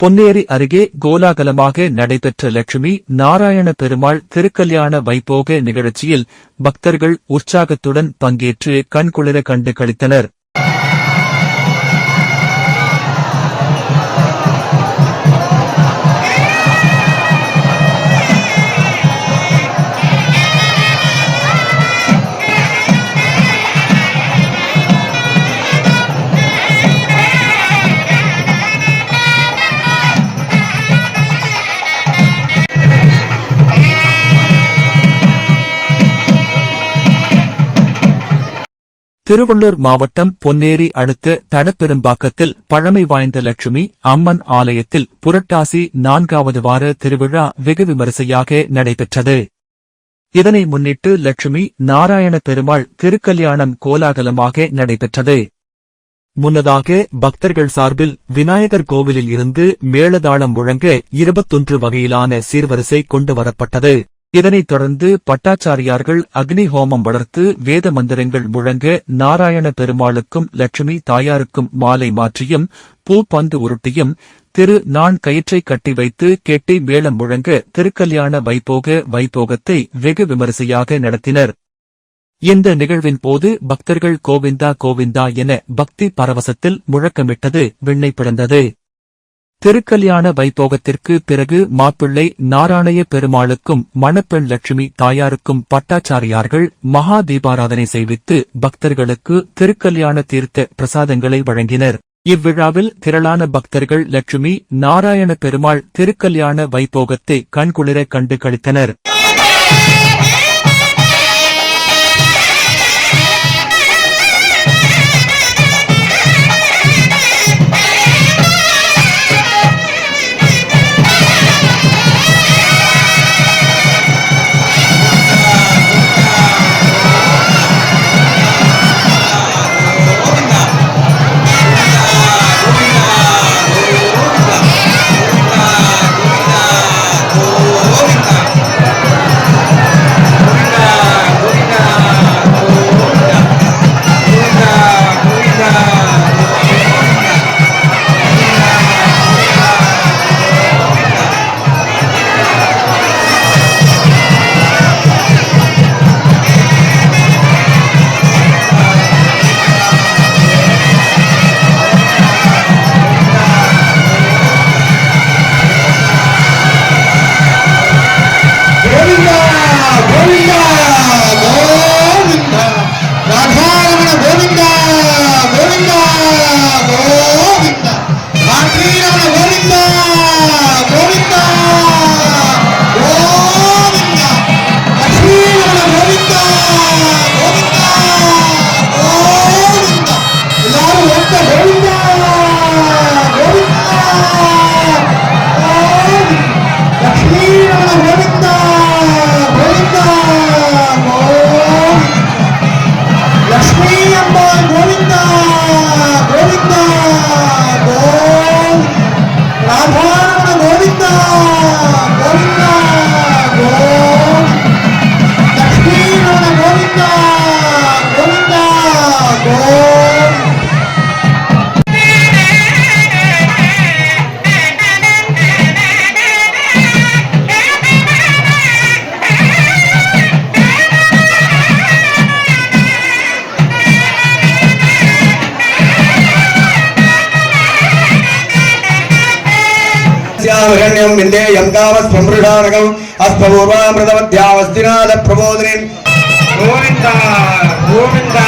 பொன்னேரி அருகே கோலாகலமாக நடைபெற்ற லட்சுமி நாராயண பெருமாள் திருக்கல்யாண வைபோக நிகழ்ச்சியில் பக்தர்கள் உற்சாகத்துடன் பங்கேற்று கண்குளிர கண்டு கழித்தனர் திருவள்ளூர் மாவட்டம் பொன்னேரி அடுத்த தடப்பெரும்பாக்கத்தில் பழமை வாய்ந்த லட்சுமி அம்மன் ஆலயத்தில் புரட்டாசி நான்காவது வார திருவிழா வெகு விமரிசையாக நடைபெற்றது. இதனை முன்னிட்டு லட்சுமி நாராயண பெருமாள் திருக்கல்யாணம் கோலாகலமாக நடைபெற்றது. முன்னதாக பக்தர்கள் சார்பில் விநாயகர் கோவிலில் இருந்து மேளதாளம் முழங்க இருபத்தொன்று வகையிலான சீர்வரிசை கொண்டு வரப்பட்டது. இதனைத் தொடர்ந்து பட்டாச்சாரியார்கள் அக்னி ஹோமம் வளர்த்து வேத மந்திரங்கள் முழங்க நாராயண பெருமாளுக்கும் லட்சுமி தாயாருக்கும் மாலை மாற்றியும் பூ பந்து உருட்டியும் திரு நான் கயிற்றை கட்டி வைத்து கெட்டி மேளம் முழங்க திருக்கல்யாண வைபோக வைபோகத்தை வெகு விமரிசையாக நடத்தினர். இந்த நிகழ்வின் போது பக்தர்கள் கோவிந்தா கோவிந்தா என பக்தி பரவசத்தில் முழக்கமிட்டது விண்ணை பிறந்தது. திருக்கல்யாண வைபோகத்திற்கு பிறகு மாப்பிள்ளை நாராயண பெருமாளுக்கும் மணப்பெண் லட்சுமி தாயாருக்கும் பட்டாச்சாரியார்கள் மகா தீபாராதனை செய்வித்து பக்தர்களுக்கு திருக்கல்யாண தீர்த்த பிரசாதங்களை வழங்கினர். இவ்விழாவில் திரளான பக்தர்கள் லட்சுமி நாராயண பெருமாள் திருக்கல்யாண வைபோகத்தை கண்குளிர கண்டு கழித்தனர் യഥാവഹിണ്യം വിന്റെ യങ്കാവസ്മൃഢാനകം അസ്പൂർവാമൃതമധ്യാവസ്തിനാഥ പ്രബോധനൻ ഗോവിന്ദ ഗോവിന്ദ